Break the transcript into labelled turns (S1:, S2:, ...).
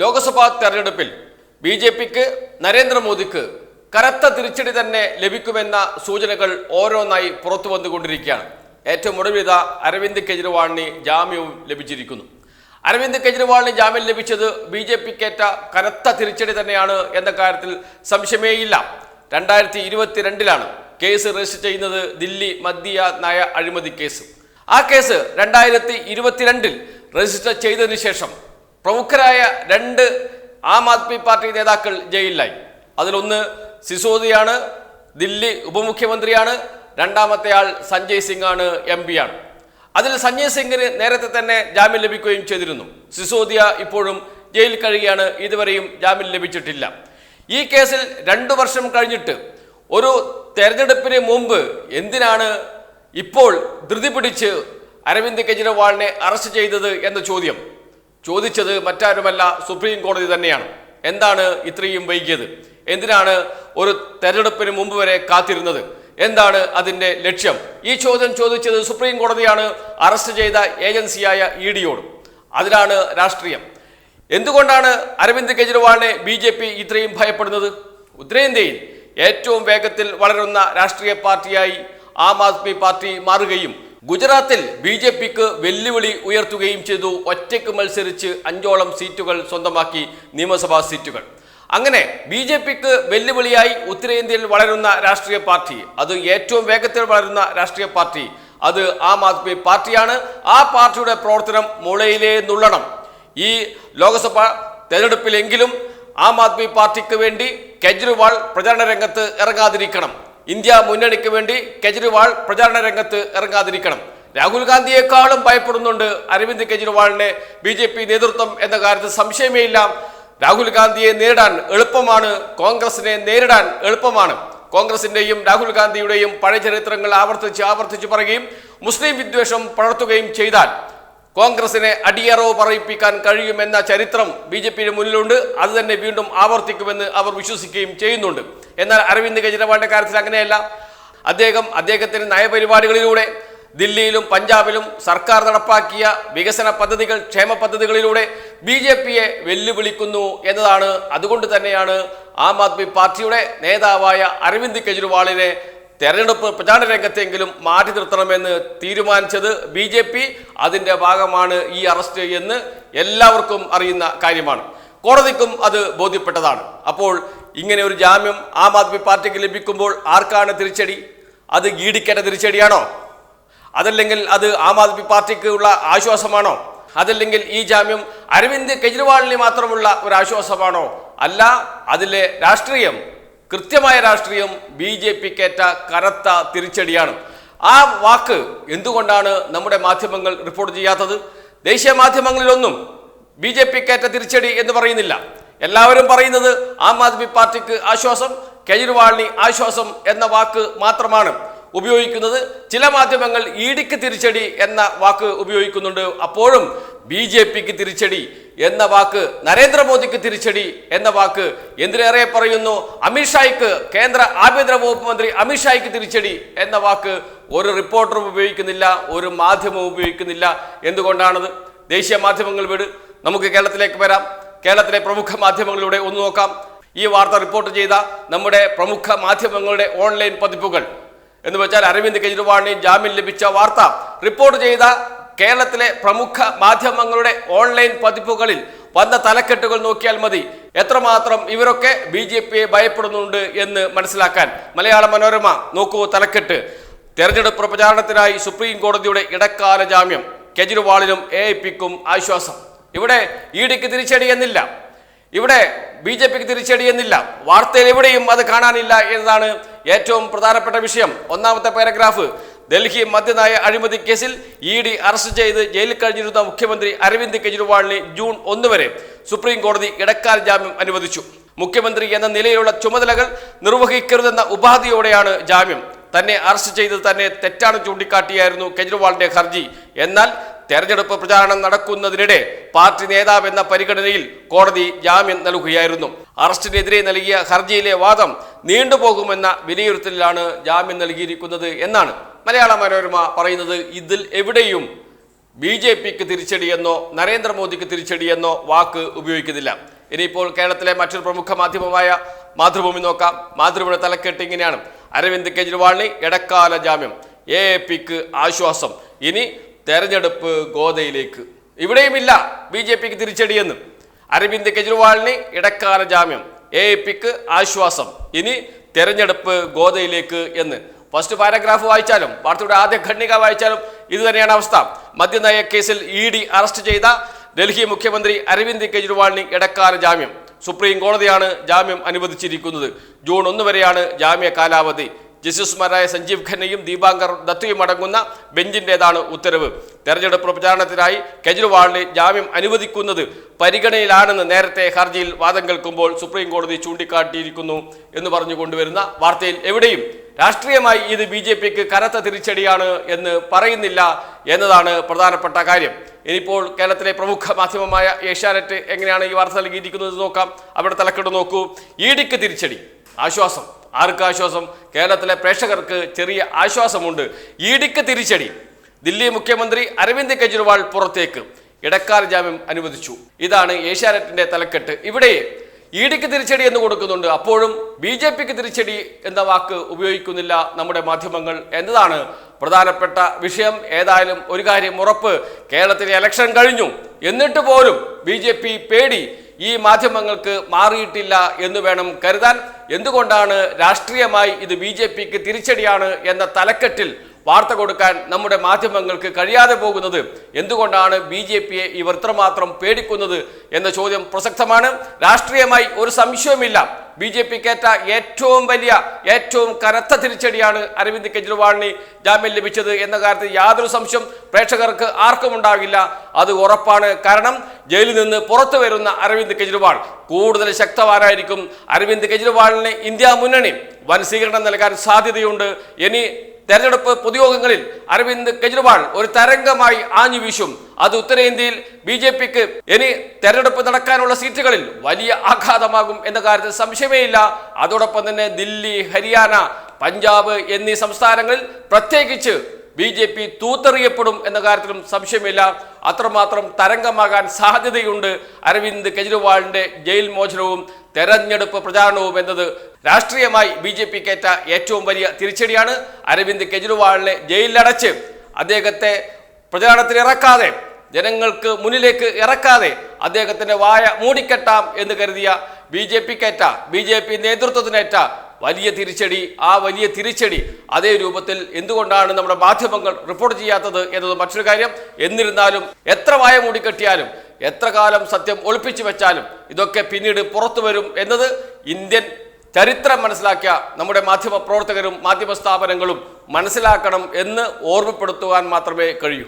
S1: ലോക്സഭാ തെരഞ്ഞെടുപ്പിൽ B J പിക്ക് നരേന്ദ്രമോദിക്ക് കനത്ത തിരിച്ചടി തന്നെ ലഭിക്കുമെന്ന സൂചനകൾ ഓരോന്നായി പുറത്തു വന്നുകൊണ്ടിരിക്കുകയാണ്. ഏറ്റവും ഒടുവിത അരവിന്ദ് കെജ്രിവാളിന് ജാമ്യവും ലഭിച്ചിരിക്കുന്നു. അരവിന്ദ് കെജ്രിവാളിന് ജാമ്യം ലഭിച്ചത് ബി ജെ പിക്കേറ്റ കനത്ത തിരിച്ചടി തന്നെയാണ് എന്ന കാര്യത്തിൽ സംശയമേയില്ല. രണ്ടായിരത്തി ഇരുപത്തിരണ്ടിലാണ് കേസ് രജിസ്റ്റർ ചെയ്യുന്നത് ദില്ലി മദ്യ നയ അഴിമതി കേസ്. ആ കേസ് രണ്ടായിരത്തി ഇരുപത്തിരണ്ടിൽ രജിസ്റ്റർ ചെയ്തതിനു ശേഷം പ്രമുഖരായ രണ്ട് ആം ആദ്മി പാർട്ടി നേതാക്കൾ ജയിലിലായി. അതിലൊന്ന് സിസോദിയാണ് ദില്ലി ഉപമുഖ്യമന്ത്രിയാണ് രണ്ടാമത്തെ ആൾ സഞ്ജയ് സിംഗ് ആണ് എം പി ആണ് അതിൽ സഞ്ജയ് സിംഗിന് നേരത്തെ തന്നെ ജാമ്യം ലഭിക്കുകയും ചെയ്തിരുന്നു. സിസോദിയ ഇപ്പോഴും ജയിലിൽ കഴിയുകയാണ് ഇതുവരെയും ജാമ്യം ലഭിച്ചിട്ടില്ല. ഈ കേസിൽ രണ്ടു വർഷം കഴിഞ്ഞിട്ട് ഒരു തെരഞ്ഞെടുപ്പിന് മുമ്പ് എന്തിനാണ് ഇപ്പോൾ ധൃതി പിടിച്ച് അരവിന്ദ് കെജ്രിവാളിനെ അറസ്റ്റ് ചെയ്തത് എന്ന ചോദ്യം. ചോദിച്ചത് മറ്റാരുമല്ല സുപ്രീം കോടതി തന്നെയാണ്. എന്താണ് ഇത്രയും വൈകിയത്? എന്തിനാണ് ഒരു തെരഞ്ഞെടുപ്പിന് മുമ്പ് വരെ കാത്തിരുന്നത്? എന്താണ് അതിന്റെ ലക്ഷ്യം? ഈ ചോദ്യം ചോദിച്ചത് സുപ്രീം കോടതിയാണ്. അറസ്റ്റ് ചെയ്ത ഏജൻസിയായ ഇ ഡിയോട് അതിലാണ് രാഷ്ട്രീയം. എന്തുകൊണ്ടാണ് അരവിന്ദ് കെജ്രിവാളിനെ ബി ജെ പി ഇത്രയും ഭയപ്പെടുന്നത്? ഉത്തരേന്ത്യയിൽ ഏറ്റവും വേഗത്തിൽ വളരുന്ന രാഷ്ട്രീയ പാർട്ടിയായി ആം ആദ്മി പാർട്ടി മാറുകയും ഗുജറാത്തിൽ ബി ജെ പിക്ക് വെല്ലുവിളി ഉയർത്തുകയും ചെയ്തു. ഒറ്റയ്ക്ക് മത്സരിച്ച് അഞ്ചോളം സീറ്റുകൾ സ്വന്തമാക്കി നിയമസഭാ സീറ്റുകൾ. അങ്ങനെ ബി ജെ പിക്ക് വെല്ലുവിളിയായി ഉത്തരേന്ത്യയിൽ വളരുന്ന രാഷ്ട്രീയ പാർട്ടി. അത് ഏറ്റവും വേഗത്തിൽ വളരുന്ന രാഷ്ട്രീയ പാർട്ടി. അത് ആം ആദ്മി പാർട്ടിയാണ്. ആ പാർട്ടിയുടെ പ്രവർത്തനം മുളയിലേ നുള്ളണം. ഈ ലോക്സഭ തെരഞ്ഞെടുപ്പിലെങ്കിലും ആം ആദ്മി പാർട്ടിക്ക് വേണ്ടി കെജ്രിവാൾ പ്രചാരണ രംഗത്ത് ഇറങ്ങാതിരിക്കണം. ഇന്ത്യ മുന്നണിക്ക് വേണ്ടി കെജ്രിവാൾ പ്രചാരണ രംഗത്ത് ഇറങ്ങാതിരിക്കണം. രാഹുൽ ഗാന്ധിയെക്കാളും ഭയപ്പെടുന്നുണ്ട് അരവിന്ദ് കെജ്രിവാളിനെ ബി ജെ പി നേതൃത്വം എന്ന കാര്യത്തിൽ സംശയമേ ഇല്ല രാഹുൽ ഗാന്ധിയെ നേരിടാൻ എളുപ്പമാണ് കോൺഗ്രസിനെ നേരിടാൻ എളുപ്പമാണ്. കോൺഗ്രസിന്റെയും രാഹുൽ ഗാന്ധിയുടെയും പഴയ ചരിത്രങ്ങൾ ആവർത്തിച്ച് ആവർത്തിച്ച് പറയുകയും മുസ്ലിം വിദ്വേഷം പടർത്തുകയും ചെയ്താൽ കോൺഗ്രസിനെ അടിയറവ് പറയിപ്പിക്കാൻ കഴിയുമെന്ന ചരിത്രം ബി ജെ പിയുടെ മുന്നിലുണ്ട്. അത് തന്നെ വീണ്ടും ആവർത്തിക്കുമെന്ന് അവർ വിശ്വസിക്കുകയും ചെയ്യുന്നുണ്ട്. എന്നാൽ അരവിന്ദ് കെജ്രിവാളിന്റെ കാര്യത്തിൽ അങ്ങനെയല്ല. അദ്ദേഹം അദ്ദേഹത്തിന്റെ നയപരിപാടികളിലൂടെ ദില്ലിയിലും പഞ്ചാബിലും സർക്കാർ നടപ്പാക്കിയ വികസന പദ്ധതികൾ ക്ഷേമ പദ്ധതികളിലൂടെ ബി ജെ പിയെ വെല്ലുവിളിക്കുന്നു എന്നതാണ്. അതുകൊണ്ട് തന്നെയാണ് ആം ആദ്മി പാർട്ടിയുടെ നേതാവായ അരവിന്ദ് കെജ്രിവാളിനെ തെരഞ്ഞെടുപ്പ് പ്രചാരണ രംഗത്തെങ്കിലും മാറ്റി നിർത്തണമെന്ന് തീരുമാനിച്ചത് ബി ജെ പി. അതിന്റെ ഭാഗമാണ് ഈ അറസ്റ്റ് എന്ന് എല്ലാവർക്കും അറിയുന്ന കാര്യമാണ്. കോടതിക്കും അത് ബോധ്യപ്പെട്ടതാണ്. അപ്പോൾ ഇങ്ങനെ ഒരു ജാമ്യം ആം ആദ്മി പാർട്ടിക്ക് ലഭിക്കുമ്പോൾ ആർക്കാണ് തിരിച്ചടി? അത് ഗീഡിക്കേണ്ട തിരിച്ചടിയാണോ? അതല്ലെങ്കിൽ അത് ആം ആദ്മി പാർട്ടിക്ക് ഉള്ള ആശ്വാസമാണോ? അതല്ലെങ്കിൽ ഈ ജാമ്യം അരവിന്ദ് കെജ്രിവാളിന് മാത്രമുള്ള ഒരു ആശ്വാസമാണോ അല്ല അതിലെ രാഷ്ട്രീയം കൃത്യമായ രാഷ്ട്രീയം ബി ജെ പിക്കേറ്റ കനത്ത തിരിച്ചടിയാണ്. ആ വാക്ക് എന്തുകൊണ്ടാണ് നമ്മുടെ മാധ്യമങ്ങൾ റിപ്പോർട്ട് ചെയ്യാത്തത്? ദേശീയ മാധ്യമങ്ങളിലൊന്നും ബി ജെ പിക്കേറ്റ തിരിച്ചടി എന്ന് പറയുന്നില്ല. എല്ലാവരും പറയുന്നത് ആം ആദ്മി പാർട്ടിക്ക് ആശ്വാസം കെജ്രിവാളിന് ആശ്വാസം എന്ന വാക്ക് മാത്രമാണ് ഉപയോഗിക്കുന്നത്. ചില മാധ്യമങ്ങൾ ഇഡിക്ക് തിരിച്ചടി എന്ന വാക്ക് ഉപയോഗിക്കുന്നുണ്ട്. അപ്പോഴും ബി ജെ പിക്ക് തിരിച്ചടി എന്ന വാക്ക് നരേന്ദ്രമോദിക്ക് തിരിച്ചടി എന്ന വാക്ക് എന്തിനേറെ പറയുന്നു? അമിത്ഷായ്ക്ക് കേന്ദ്ര ആഭ്യന്തര വകുപ്പ് മന്ത്രി അമിത്ഷായ്ക്ക് തിരിച്ചടി എന്ന വാക്ക് ഒരു റിപ്പോർട്ടറും ഉപയോഗിക്കുന്നില്ല ഒരു മാധ്യമവും ഉപയോഗിക്കുന്നില്ല. എന്തുകൊണ്ടാണത്? ദേശീയ മാധ്യമങ്ങൾ വിട്. നമുക്ക് കേരളത്തിലേക്ക് വരാം. കേരളത്തിലെ പ്രമുഖ മാധ്യമങ്ങളിലൂടെ ഒന്ന് നോക്കാം. ഈ വാർത്ത റിപ്പോർട്ട് ചെയ്ത നമ്മുടെ പ്രമുഖ മാധ്യമങ്ങളുടെ ഓൺലൈൻ പതിപ്പുകൾ. എന്ന് വെച്ചാൽ അരവിന്ദ് കെജ്രിവാളിന് ജാമ്യം ലഭിച്ച വാർത്ത റിപ്പോർട്ട് ചെയ്ത കേരളത്തിലെ പ്രമുഖ മാധ്യമങ്ങളുടെ ഓൺലൈൻ പതിപ്പുകളിൽ വന്ന തലക്കെട്ടുകൾ നോക്കിയാൽ മതി. എത്രമാത്രം ഇവരൊക്കെ ബി ജെ പിയെ ഭയപ്പെടുന്നുണ്ട് എന്ന് മനസ്സിലാക്കാൻ മലയാള മനോരമ നോക്കൂ തലക്കെട്ട്. തെരഞ്ഞെടുപ്പ് പ്രചാരണത്തിനായി സുപ്രീം കോടതിയുടെ ഇടക്കാല ജാമ്യം. കെജ്രിവാളിനും എ ഐ പിക്കും ആശ്വാസം. ഇവിടെ ഇ ഡിക്ക് തിരിച്ചടി എന്നില്ല. ഇവിടെ ബി ജെ പിക്ക് തിരിച്ചടി എന്നില്ല. വാർത്തയിൽ എവിടെയും അത് കാണാനില്ല എന്നതാണ് ഏറ്റവും പ്രധാനപ്പെട്ട വിഷയം. ഒന്നാമത്തെ പാരഗ്രാഫ്. ഡൽഹി മദ്യനായ അഴിമതി കേസിൽ ഇ ഡി അറസ്റ്റ് ചെയ്ത് ജയിലിൽ കഴിഞ്ഞിരുന്ന മുഖ്യമന്ത്രി അരവിന്ദ് കെജ്രിവാളിന് ജൂൺ ഒന്ന് വരെ സുപ്രീം കോടതി ഇടക്കാല ജാമ്യം അനുവദിച്ചു. മുഖ്യമന്ത്രി എന്ന നിലയിലുള്ള ചുമതലകൾ നിർവഹിക്കരുതെന്ന ഉപാധിയോടെയാണ് ജാമ്യം. തന്നെ അറസ്റ്റ് ചെയ്ത് തന്നെ തെറ്റാണ് ചൂണ്ടിക്കാട്ടിയായിരുന്നു കെജ്രിവാളിന്റെ ഹർജി. എന്നാൽ തെരഞ്ഞെടുപ്പ് പ്രചാരണം നടക്കുന്നതിനിടെ പാർട്ടി നേതാവ് എന്ന പരിഗണനയിൽ കോടതി ജാമ്യം നൽകുകയായിരുന്നു. അറസ്റ്റിനെതിരെ നൽകിയ ഹർജിയിലെ വാദം നീണ്ടുപോകുമെന്ന വിലയിരുത്തലിലാണ് ജാമ്യം നൽകിയിരിക്കുന്നത് എന്നാണ് മലയാള മനോരമ പറയുന്നത് ഇതിൽ എവിടെയും ബി ജെ പിക്ക് തിരിച്ചടിയെന്നോ നരേന്ദ്രമോദിക്ക് തിരിച്ചടിയെന്നോ വാക്ക് ഉപയോഗിക്കുന്നില്ല. ഇനിയിപ്പോൾ കേരളത്തിലെ മറ്റൊരു പ്രമുഖ മാധ്യമമായ മാതൃഭൂമി നോക്കാം. മാതൃഭൂമിയുടെ തലക്കെട്ട് ഇങ്ങനെയാണ്. അരവിന്ദ് കെജ്രിവാളിന് ഇടക്കാല ജാമ്യം. എ പിക്ക് ആശ്വാസം. ഇനി തെരഞ്ഞെടുപ്പ് ഗോതയിലേക്ക് ഇവിടെയുമില്ല ബി ജെ പിക്ക് തിരിച്ചടിയെന്ന്. അരവിന്ദ് കെജ്രിവാളിന് ഇടക്കാല ജാമ്യം. എ പിക്ക് ആശ്വാസം. ഇനി തെരഞ്ഞെടുപ്പ് ഗോതയിലേക്ക് എന്ന്. ഫസ്റ്റ് പാരഗ്രാഫ് വായിച്ചാലും വാർത്തയുടെ ആദ്യ ഖണ്ഡിക വായിച്ചാലും ഇത് തന്നെയാണ് അവസ്ഥ. മദ്യനയ കേസിൽ ഇ ഡി അറസ്റ്റ് ചെയ്ത ഡൽഹി മുഖ്യമന്ത്രി അരവിന്ദ് കെജ്രിവാളിന് ഇടക്കാല ജാമ്യം. സുപ്രീം കോടതിയാണ് ജാമ്യം അനുവദിച്ചിരിക്കുന്നത്. ജൂൺ ഒന്ന് വരെയാണ് ജാമ്യ കാലാവധി. ജസ്റ്റിസുമാരായ സഞ്ജീവ് ഖന്നയും ദീപാങ്കർ ദത്തയും അടങ്ങുന്ന ബെഞ്ചിന്റെതാണ് ഉത്തരവ്. തെരഞ്ഞെടുപ്പ് പ്രചാരണത്തിനായി കെജ്രിവാളിന് ജാമ്യം അനുവദിക്കുന്നത് പരിഗണനയിലാണെന്ന് നേരത്തെ ഹർജിയിൽ വാദം കേൾക്കുമ്പോൾ സുപ്രീം കോടതി ചൂണ്ടിക്കാട്ടിയിരിക്കുന്നു എന്ന് പറഞ്ഞു കൊണ്ടുവരുന്ന വാർത്തയിൽ എവിടെയും രാഷ്ട്രീയമായി ഇത് ബി ജെ പിക്ക് കനത്ത തിരിച്ചടിയാണ് എന്ന് പറയുന്നില്ല എന്നതാണ് പ്രധാനപ്പെട്ട കാര്യം. ഇനിയിപ്പോൾ കേരളത്തിലെ പ്രമുഖ മാധ്യമമായ ഏഷ്യാനെറ്റ് എങ്ങനെയാണ് ഈ വാർത്ത നൽകിയിരിക്കുന്നത് നോക്കാം. അവിടെ തലക്കെട്ട് നോക്കൂ. ഇഡിക്ക് തിരിച്ചടി. ആശ്വാസം. ആർക്ക് ആശ്വാസം? കേരളത്തിലെ പ്രേക്ഷകർക്ക് ചെറിയ ആശ്വാസമുണ്ട്. ഇഡിക്ക് തിരിച്ചടി. ദില്ലി മുഖ്യമന്ത്രി അരവിന്ദ് കെജ്രിവാൾ പുറത്തേക്ക്. ഇടക്കാല ജാമ്യം അനുവദിച്ചു. ഇതാണ് ഏഷ്യാനെറ്റിന്റെ തലക്കെട്ട്. ഇവിടെ ഇഡിക്ക് തിരിച്ചടി എന്ന് കൊടുക്കുന്നുണ്ട്. അപ്പോഴും ബി ജെ പിക്ക് തിരിച്ചടി എന്ന വാക്ക് ഉപയോഗിക്കുന്നില്ല നമ്മുടെ മാധ്യമങ്ങൾ എന്നതാണ് പ്രധാനപ്പെട്ട വിഷയം. ഏതായാലും ഒരു കാര്യം ഉറപ്പ് കേരളത്തിലെ ഇലക്ഷൻ കഴിഞ്ഞു. എന്നിട്ട് പോലും ബി ജെ പി പേടി ഈ മാധ്യമങ്ങൾക്ക് മാറിയിട്ടില്ല എന്ന് വേണം കരുതാൻ. എന്തുകൊണ്ടാണ് രാഷ്ട്രീയമായി ഇത് ബി തിരിച്ചടിയാണ് എന്ന തലക്കെട്ടിൽ വാർത്ത കൊടുക്കാൻ നമ്മുടെ മാധ്യമങ്ങൾക്ക് കഴിയാതെ പോകുന്നത് എന്തുകൊണ്ടാണ് ബി ജെ പിയെ ഇവർ ഇത്രമാത്രം പേടിക്കുന്നത് എന്ന ചോദ്യം പ്രസക്തമാണ്. രാഷ്ട്രീയമായി ഒരു സംശയവുമില്ല. ബി ജെ പിക്കേറ്റ ഏറ്റവും വലിയ ഏറ്റവും കനത്ത തിരിച്ചടിയാണ് അരവിന്ദ് കെജ്രിവാളിന് ജാമ്യം ലഭിച്ചത് എന്ന കാര്യത്തിൽ യാതൊരു സംശയം പ്രേക്ഷകർക്ക് ആർക്കും ഉണ്ടാകില്ല. അത് ഉറപ്പാണ്. കാരണം ജയിലിൽ നിന്ന് പുറത്തു വരുന്ന അരവിന്ദ് കെജ്രിവാൾ കൂടുതൽ ശക്തവാനായിരിക്കും. അരവിന്ദ് കെജ്രിവാളിന് ഇന്ത്യ മുന്നണി വൻ സ്വീകരണം നൽകാൻ സാധ്യതയുണ്ട്. ഇനി തെരഞ്ഞെടുപ്പ് പൊതുയോഗങ്ങളിൽ അരവിന്ദ് കെജ്രിവാൾ ഒരു തരംഗമായി ആഞ്ഞു വീശും. അത് ഉത്തരേന്ത്യയിൽ ബി ജെ പിക്ക് ഇനി തെരഞ്ഞെടുപ്പ് നടക്കാനുള്ള സീറ്റുകളിൽ വലിയ ആഘാതമാകും എന്ന കാര്യത്തിൽ സംശയമേയില്ല. അതോടൊപ്പം തന്നെ ദില്ലി ഹരിയാന പഞ്ചാബ് എന്നീ സംസ്ഥാനങ്ങളിൽ പ്രത്യേകിച്ച് ബി ജെ പി തൂത്തെറിയപ്പെടും എന്ന കാര്യത്തിലും സംശയമില്ല. അത്രമാത്രം തരംഗമാകാൻ സാധ്യതയുണ്ട് അരവിന്ദ് കെജ്രിവാളിന്റെ ജയിൽ മോചനവും തെരഞ്ഞെടുപ്പ് പ്രചാരണവും എന്നത്. രാഷ്ട്രീയമായി ബി ജെ പിക്കേറ്റ ഏറ്റവും വലിയ തിരിച്ചടിയാണ് അരവിന്ദ് കെജ്രിവാളിനെ ജയിലിലടച്ച്. അദ്ദേഹത്തെ പ്രചാരണത്തിൽ ഇറക്കാതെ ജനങ്ങൾക്ക് മുന്നിലേക്ക് ഇറക്കാതെ അദ്ദേഹത്തിന്റെ വായ മൂടിക്കെട്ടാം എന്ന് കരുതിയ ബി ജെ പിക്കേറ്റ ബി ജെ പി നേതൃത്വത്തിനേറ്റ വലിയ തിരിച്ചടി ആ വലിയ തിരിച്ചടി അതേ രൂപത്തിൽ എന്തുകൊണ്ടാണ് നമ്മുടെ മാധ്യമങ്ങൾ റിപ്പോർട്ട് ചെയ്യാത്തത് എന്നത് മറ്റൊരു കാര്യം. എന്നിരുന്നാലും എത്ര വായ മൂടിക്കെട്ടിയാലും എത്ര കാലം സത്യം ഒളിപ്പിച്ചു വെച്ചാലും ഇതൊക്കെ പിന്നീട് പുറത്തു വരും എന്നത് ഇന്ത്യൻ ചരിത്രം മനസ്സിലാക്കിയ നമ്മുടെ മാധ്യമ പ്രവർത്തകരും മാധ്യമ സ്ഥാപനങ്ങളും മനസ്സിലാക്കണം എന്ന് ഓർമ്മപ്പെടുത്തുവാൻ മാത്രമേ കഴിയൂ.